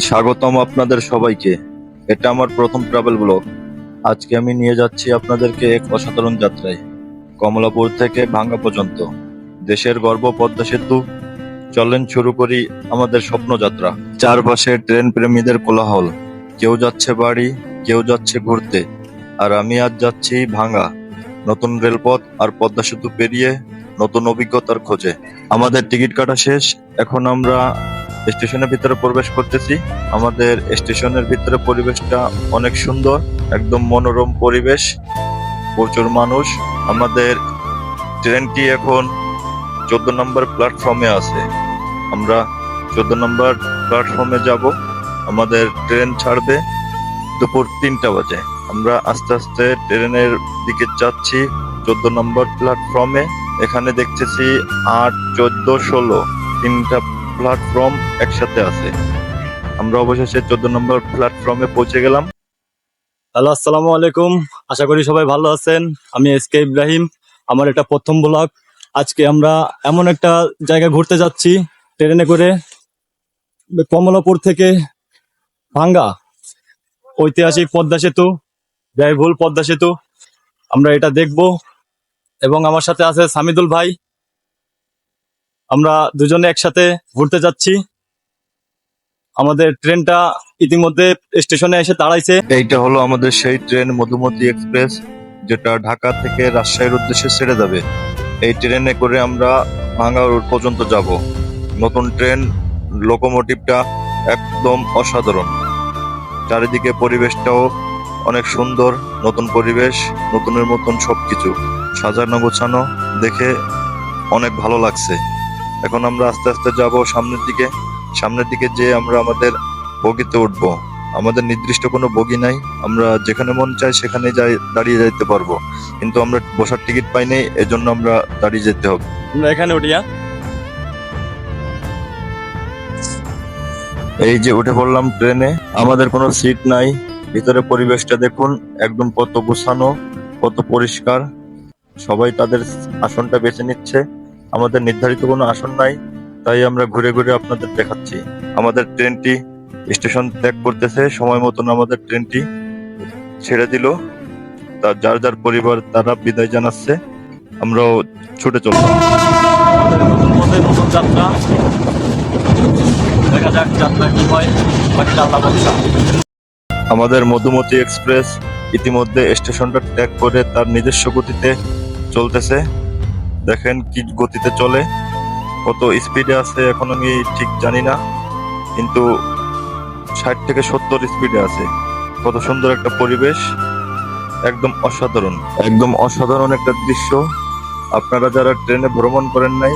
স্বাগতম আপনাদের সবাইকে। এটা আমার প্রথম ট্রাভেল ব্লগ আজকে আমি নিয়ে যাচ্ছি আপনাদেরকে এক অসাধারণ যাত্রায়, কমলাপুর থেকে ভাঙ্গা পর্যন্ত। দেশের গর্ব, পদ্মা সেতু। চলেন শুরু করি আমাদের স্বপ্ন যাত্রা। চারপাশে ট্রেন প্রেমীদের কোলাহল। কেউ যাচ্ছে বাড়ি, কেউ যাচ্ছে ঘুরতে। আর আমি আজ যাচ্ছি ভাঙ্গা। নতুন রেলপথ আর পদ্মা সেতু পেরিয়ে নতুন অভিজ্ঞতার খোঁজে। আমাদের টিকিট কাটা শেষ। এখন আমরা স্টেশনের ভিতরে প্রবেশ করতেছি। আমাদের স্টেশনের ভিতরে পরিবেশটা অনেক সুন্দর, একদম মনোরম পরিবেশ, প্রচুর মানুষ। আমাদের ট্রেনটি এখন চোদ্দ নম্বর প্ল্যাটফর্মে আছে। আমরা চোদ্দ নম্বর প্ল্যাটফর্মে যাব। আমাদের ট্রেন ছাড়বে দুপুর তিনটা বাজে। আমরা আস্তে আস্তে ট্রেনের দিকে যাচ্ছি চোদ্দ নম্বর প্ল্যাটফর্মে। এখানে দেখতেছি আট, চোদ্দ, ষোলো, তিনটা প্ল্যাটফর্ম একসাথে আছে। আমরা অবশেষে চোদ্দ নম্বর প্ল্যাটফর্মে পৌঁছে গেলাম। হ্যালো, আসসালামু আলাইকুম। আশা করি সবাই ভালো আছেন। আমি এস কে ইব্রাহিম, আমার এটা প্রথম ব্লগ। আজকে আমরা এমন একটা জায়গা ঘুরতে যাচ্ছি, ট্রেনে করে কমলাপুর থেকে ভাঙ্গা ঐতিহাসিক পদ্মা সেতু ব্যয়বহুল পদ্মা সেতু। আমরা এটা দেখব এবং আমার সাথে আছে সামিদুল ভাই। আমরা দুজনে একসাথে ঘুরতে যাচ্ছি। আমাদের ট্রেনটা ইতিমধ্যে স্টেশনে এসে দাঁড়াইছে। এইটা হলো আমাদের সেই ট্রেন মধুমতি এক্সপ্রেস, যেটা ঢাকা থেকে রাজশাহীর উদ্দেশ্যে ছেড়ে যাবে। এই ট্রেনে করে আমরা ভাঙ্গা রোড পর্যন্ত যাব। নতুন ট্রেন, লোকোমোটিভটা একদম অসাধারণ। চারিদিকে পরিবেশটাও অনেক সুন্দর, নতুন পরিবেশ, নতুনের মতন সবকিছু। সাজানো গোছানো দেখে অনেক ভালো লাগছে। এখন আমরা আস্তে আস্তে যাব সামনের দিকে। সামনের দিকে যে আমরা আমাদের বগিতে উঠব। আমাদের নির্দিষ্ট কোনো বগি নাই। আমরা যেখানে মন চাই সেখানে যাই দাঁড়িয়ে যাইতে পারব। কিন্তু আমরা বসার টিকিট পাই নাই এজন্য আমরা দাঁড়িয়ে যেতে হবে। আমরা এখানে উঠিয়া এই যে উঠে পড়লাম ট্রেনে আমাদের কোনো সিট নাই। ভিতরে পরিবেশটা দেখুন একদম কত গোছানো কত পরিষ্কার। সবাই তাদের আসনটা বেছে নিচ্ছে। আমাদের নির্ধারিত কোনো আসন নাই তাই আমরা ঘুরে ঘুরে আপনাদের দেখাচ্ছি। আমাদের ট্রেনটি স্টেশন ত্যাগ করতেছে সময় মতন আমাদের ট্রেনটি ছেড়ে দিল। তার যার যার পরিবার তারা বিদায় জানাচ্ছে। আমরাও ছুটে চললাম যাত্রা। দেখা যাক যাত্রা কি হয় আমাদের মধুমতি এক্সপ্রেস ইতিমধ্যে স্টেশনটা ত্যাগ করে তার নিজস্ব গতিতে চলতেছে। দেখেন কি গতিতে চলে, কত স্পিডে আছে এখন আমি ঠিক জানি না, কিন্তু ষাট থেকে সত্তর স্পিডে আছে। কত সুন্দর একটা পরিবেশ, একদম অসাধারণ একদম অসাধারণ একটা দৃশ্য। আপনারা যারা ট্রেনে ভ্রমণ করেন নাই,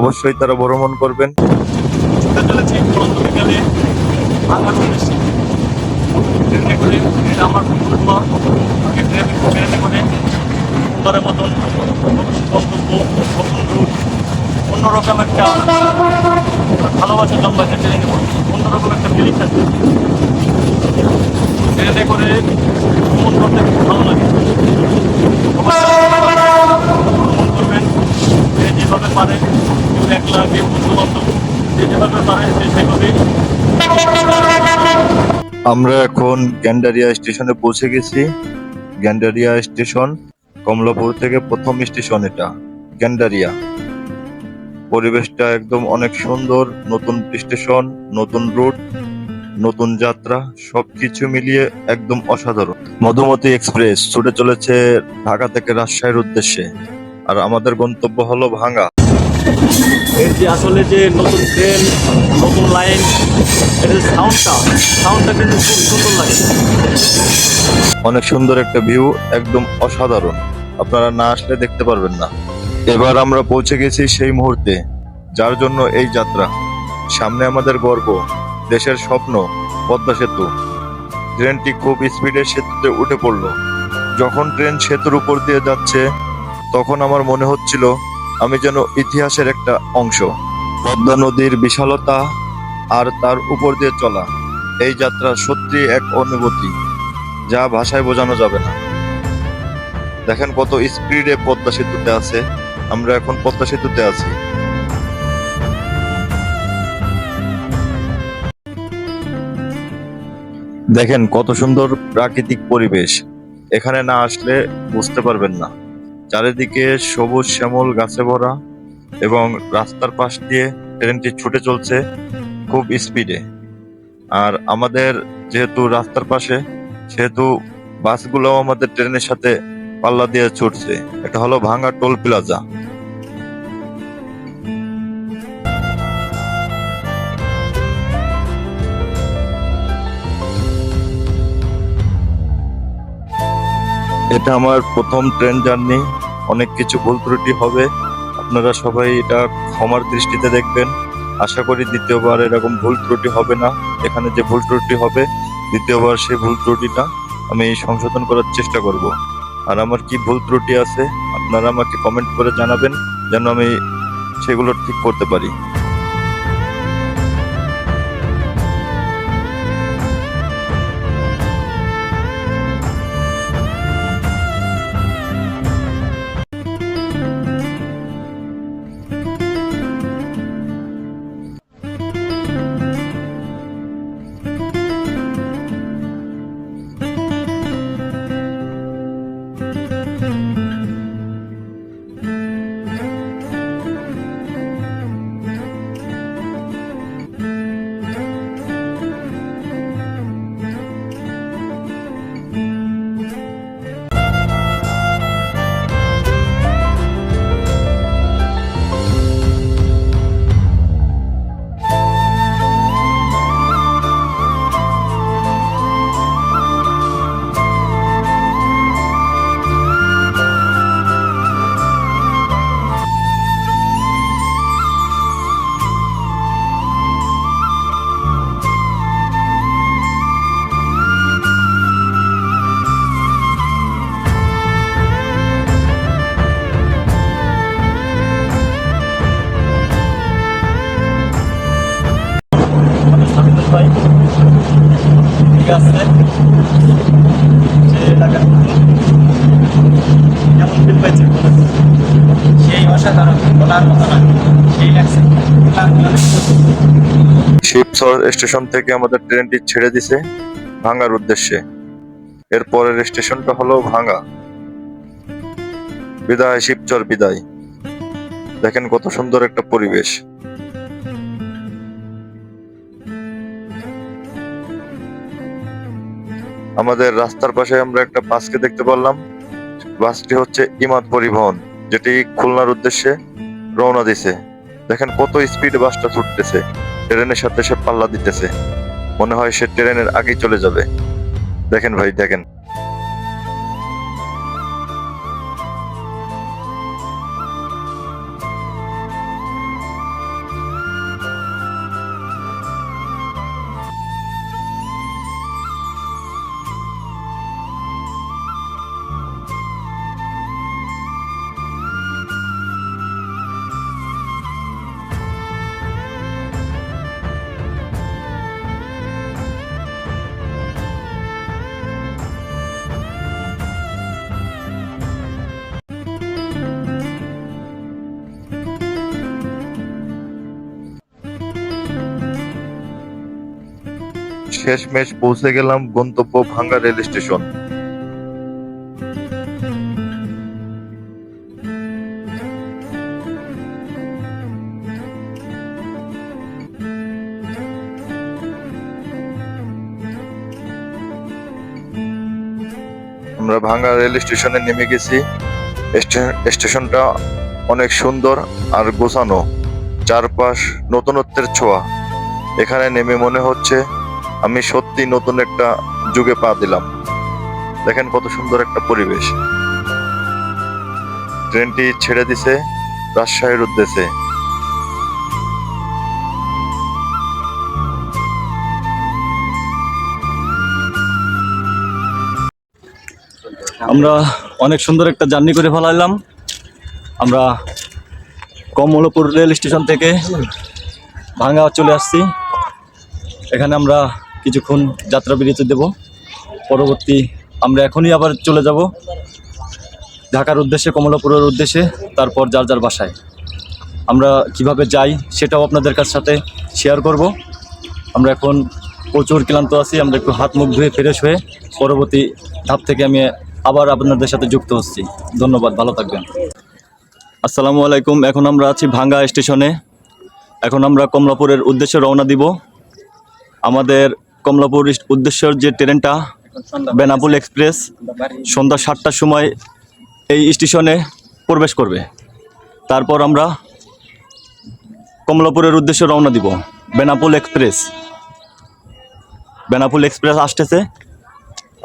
অবশ্যই তারা ভ্রমণ করবেন। আমার প্রথম ব্লগ আগে ট্রেনে ট্রেনে করে সুন্দরের মতন অন্যরকম একটা ভালোবাসা জন্মাচ্ছে ট্রেনে করে অন্যরকম একটা ফিলিংস আছে। ট্রেনে করে ভ্রমণ করতে খুব ভালো লাগে। ভ্রমণ করবেন। যে যেভাবে পারে, কেউ একলা, কেউ বন্ধু যে যেভাবে পারে, সে সেভাবে আমরা এখন গ্যান্ডারিয়া স্টেশনে পৌঁছে গেছি। গ্যান্ডারিয়া স্টেশন কমলাপুর থেকে প্রথম স্টেশন এটা গ্যান্ডারিয়া পরিবেশটা একদম অনেক সুন্দর নতুন স্টেশন নতুন রুট নতুন যাত্রা সবকিছু মিলিয়ে একদম অসাধারণ। মধুমতি এক্সপ্রেস ছুটে চলেছে ঢাকা থেকে রাজশাহীর উদ্দেশ্যে আর আমাদের গন্তব্য হলো ভাঙ্গা। এর যে আসলে যে নতুন ট্রেন নতুন লাইন এর যে সাউন্ডটা সাউন্ডটা কিন্তু খুব সুন্দর লাগে। অনেক সুন্দর একটা ভিউ একদম অসাধারণ। আপনারা না আসলে দেখতে পারবেন না। এবার আমরা পৌঁছে গেছি সেই মুহূর্তে, যার জন্য এই যাত্রা। সামনে আমাদের গর্ব, দেশের স্বপ্ন, পদ্মা সেতু। ট্রেনটি খুব স্পিডে সেতুতে উঠে পড়ল। যখন ট্রেন সেতুর উপর দিয়ে যাচ্ছে, তখন আমার মনে হচ্ছিল, আমি যেন ইতিহাসের একটা অংশ। পদ্মা নদীর বিশালতা আর তার উপর দিয়ে চলা, এই যাত্রা সত্যি এক অনুভূতি, যা ভাষায় বোঝানো যাবে না। দেখেন কত স্পিডে পদ্মা সেতুতে আছে। আমরা এখন পদ্মা সেতুতে আছি। দেখেন কত সুন্দর প্রাকৃতিক পরিবেশ। এখানে না আসলে বুঝতে পারবেন না। চারিদিকে সবুজ শ্যামল গাছে ভরা এবং রাস্তার পাশ দিয়ে ট্রেনটি ছুটে চলছে খুব স্পিডে আর আমাদের যেহেতু রাস্তার পাশে, সেহেতু বাসগুলোও আমাদের ট্রেনের সাথে পাল্লা দিয়ে ছুটছে। এটা হলো ভাঙ্গা টোল প্লাজা। এটা আমার প্রথম ট্রেন জার্নি। অনেক কিছু ভুল ত্রুটি হবে। আপনারা সবাই এটা ক্ষমার দৃষ্টিতে দেখবেন। আশা করি দ্বিতীয়বার এরকম ভুল ত্রুটি হবে না। এখানে যে ভুল ত্রুটি হবে, দ্বিতীয়বার সেই ভুল ত্রুটিটা আমি সংশোধন করার চেষ্টা করব। আর আমার কি ভুল ত্রুটি আছে, আপনারা আমাকে কমেন্ট করে জানাবেন, যেন আমি সেগুলো ঠিক করতে পারি। লাগছে শিবচর স্টেশন থেকে আমাদের ট্রেনটি ছেড়ে দিছে ভাঙ্গার উদ্দেশ্যে। এর পরের স্টেশনটা হলো ভাঙ্গা বিদায়, শিবচর বিদায়। দেখেন কত সুন্দর একটা পরিবেশ। আমাদের রাস্তার পাশে আমরা একটা বাসকে দেখতে পারলাম। বাসটি হচ্ছে ইমাদ পরিবহন, যেটি খুলনার উদ্দেশ্যে রওনা দিছে। দেখেন কত স্পিড বাসটা ছুটতেছে। ট্রেনের সাথে সে পাল্লা দিতেছে। মনে হয় সে ট্রেনের আগেই চলে যাবে। দেখেন ভাই, দেখেন। শেষমেশ পৌঁছে গেলাম গন্তব্য ভাঙ্গা রেল স্টেশন। আমরা ভাঙ্গা রেল স্টেশনে নেমে গেছি। স্টে- স্টেশনটা অনেক সুন্দর আর গোছানো। চারপাশ নতুনত্বের ছোঁয়া। এখানে নেমে মনে হচ্ছে আমি সত্যি নতুন একটা যুগে পা দিলাম। দেখেন কত সুন্দর একটা পরিবেশ। ট্রেনটি ছেড়ে দিছে, রাজশাহীর উদ্দেশ্যে। আমরা অনেক সুন্দর একটা জার্নি করে ফেলাইলাম। আমরা কমলপুর রেল স্টেশন থেকে ভাঙ্গা চলে আসছি। এখানে আমরা কিছুক্ষণ যাত্রা বিরতি দেব। পরবর্তী আমরা এখনই আবার চলে যাব ঢাকার উদ্দেশ্যে, কমলাপুরের উদ্দেশ্যে, তারপর যার যার বাসায়। আমরা কীভাবে যাই সেটাও আপনাদের কাছ সাথে শেয়ার করব। আমরা এখন প্রচুর ক্লান্ত আছি, আমরা একটু হাত মুখ ধুয়ে ফ্রেশ হয়ে পরবর্তী ধাপ থেকে আমি আবার আপনাদের সাথে যুক্ত হচ্ছি। ধন্যবাদ, ভালো থাকবেন। আসসালামু আলাইকুম, এখন আমরা আছি ভাঙ্গা স্টেশনে। এখন আমরা কমলাপুরের উদ্দেশ্যে রওনা দিব। আমাদের কমলাপুর উদ্দেশ্যের যে ট্রেনটা বেনাপুল এক্সপ্রেস সন্ধ্যা সাতটার সময় এই স্টেশনে প্রবেশ করবে। তারপর আমরা কমলাপুরের উদ্দেশ্যে রওনা দিব, বেনাপুল এক্সপ্রেস। বেনাপুল এক্সপ্রেস আসতেছে,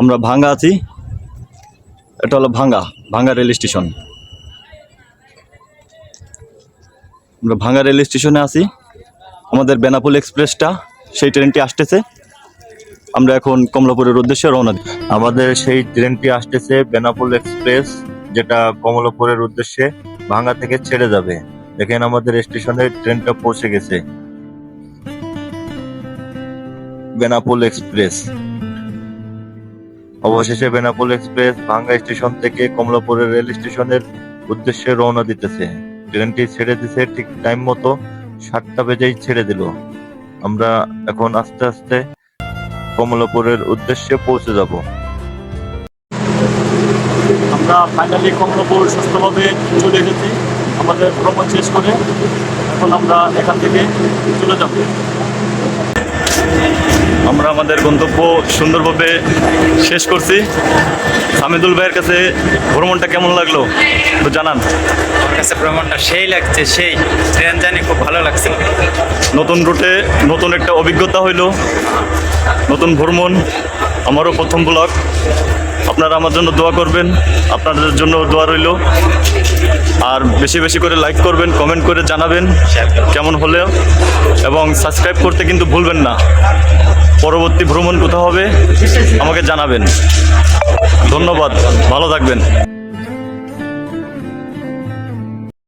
আমরা ভাঙ্গা আছি। এটা হলো ভাঙ্গা ভাঙ্গা রেল স্টেশন। আমরা ভাঙ্গা রেল স্টেশনে আছি। আমাদের বেনাপুল এক্সপ্রেসটা, সেই ট্রেনটি আসতেছে। আমরা এখন কমলাপুরের উদ্দেশ্যে রওনা দিই। আমাদের সেই ট্রেনটি আসতেছে বেনাপুল এক্সপ্রেস, যেটা কমলাপুরের উদ্দেশ্যে ভাঙ্গা থেকে ছেড়ে যাবে। দেখেন আমাদের স্টেশনে ট্রেনটা পৌঁছে গেছে। বেনাপুল এক্সপ্রেস। অবশেষে বেনাপুল এক্সপ্রেস ভাঙ্গা স্টেশন থেকে কমলাপুরের রেল স্টেশনের উদ্দেশ্যে রওনা দিতেছে। ট্রেনটি ছেড়ে দিছে ঠিক টাইম মতো সাতটা বেজেই ছেড়ে দিল। আমরা এখন আস্তে আস্তে কমলাপুরের উদ্দেশ্যে পৌঁছে যাব। আমরা ফাইনালি কমলাপুর সুস্থভাবে চলে এসেছি। আমাদের ভ্রমণ শেষ করে এখন আমরা এখান থেকে চলে যাব। আমরা আমাদের গন্তব্য সুন্দরভাবে শেষ করছি। সামিদুল ভাইয়ের কাছে ভ্রমণটা কেমন লাগল? তো জানান। কাছে ভ্রমণটা সেই লাগছে সেই ট্রেন জানি খুব ভালো লাগছে। নতুন রুটে নতুন একটা অভিজ্ঞতা হইল নতুন ভ্রমণ আমারও প্রথম ব্লগ। আপনারা আমার জন্য দোয়া করবেন আপনাদের জন্য দোয়া রইল। আর বেশি বেশি করে লাইক করবেন কমেন্ট করে জানাবেন কেমন হলেও এবং সাবস্ক্রাইব করতে কিন্তু ভুলবেন না। পরবর্তী ভ্রমণ কোথাও হবে? আমাকে জানাবেন। ধন্যবাদ। ভালো থাকবেন।